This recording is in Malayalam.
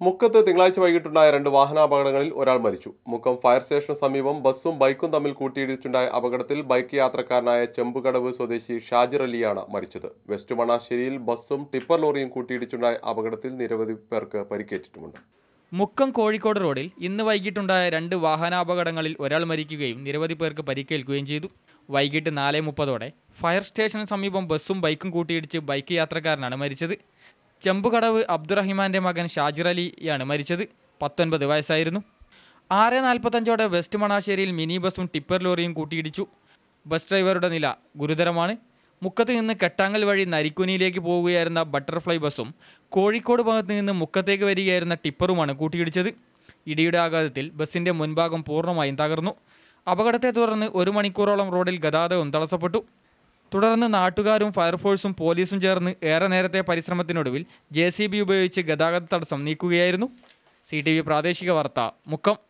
മുക്കത്ത് തിങ്കളാഴ്ച വൈകിട്ടുണ്ടായ രണ്ട് വാഹനാപകടങ്ങളിൽ ഒരാൾ മരിച്ചു. മുക്കം ഫയർ സ്റ്റേഷന് സമീപം ബസ്സും ബൈക്കും തമ്മിൽ കൂട്ടിയിടിച്ചുണ്ടായ അപകടത്തിൽ ബൈക്ക് യാത്രക്കാരനായ ചെമ്പുകടവ് സ്വദേശി ഷാജിർ അലിയാണ് മരിച്ചത്. വെസ്റ്റ് മണാശ്ശേരിയിൽ ബസ്സും ടിപ്പർ ലോറിയും കൂട്ടിയിടിച്ചുണ്ടായ അപകടത്തിൽ നിരവധി പേർക്ക് പരിക്കേറ്റിട്ടുമുണ്ട്. മുക്കം കോഴിക്കോട് റോഡിൽ ഇന്ന് വൈകിട്ടുണ്ടായ രണ്ട് വാഹനാപകടങ്ങളിൽ ഒരാൾ മരിക്കുകയും നിരവധി പേർക്ക് പരിക്കേൽക്കുകയും ചെയ്തു. വൈകിട്ട് നാല് മുപ്പതോടെ ഫയർ സ്റ്റേഷന് സമീപം ബസ്സും ബൈക്കും കൂട്ടിയിടിച്ച് ബൈക്ക് യാത്രക്കാരനാണ് മരിച്ചത്. ചെമ്പുകടവ് അബ്ദുറഹിമാന്റെ മകൻ ഷാജിർ അലിയാണ് മരിച്ചത്. പത്തൊൻപത് വയസ്സായിരുന്നു. ആറ് നാൽപ്പത്തഞ്ചോടെ വെസ്റ്റ് മണാശ്ശേരിയിൽ മിനി ബസ്സും ടിപ്പർ ലോറിയും കൂട്ടിയിടിച്ചു. ബസ് ഡ്രൈവറുടെ നില ഗുരുതരമാണ്. മുക്കത്ത് നിന്ന് കെട്ടാങ്ങൽ വഴി നരിക്കുനിയിലേക്ക് പോവുകയായിരുന്ന ബട്ടർഫ്ലൈ ബസ്സും കോഴിക്കോട് ഭാഗത്ത് നിന്ന് മുക്കത്തേക്ക് വരികയായിരുന്ന ടിപ്പറുമാണ് കൂട്ടിയിടിച്ചത്. ഇടിയുടെ ആഘാതത്തിൽ ബസ്സിന്റെ മുൻഭാഗം പൂർണമായും തകർന്നു. അപകടത്തെ തുടർന്ന് ഒരു മണിക്കൂറോളം റോഡിൽ ഗതാഗതവും തടസ്സപ്പെട്ടു. തുടർന്ന് നാട്ടുകാരും ഫയർഫോഴ്സും പോലീസും ചേർന്ന് ഏറെ നേരത്തെ പരിശ്രമത്തിനൊടുവിൽ ജെ ഉപയോഗിച്ച് ഗതാഗത തടസ്സം നീക്കുകയായിരുന്നു. സി പ്രാദേശിക വാർത്ത മുക്കം.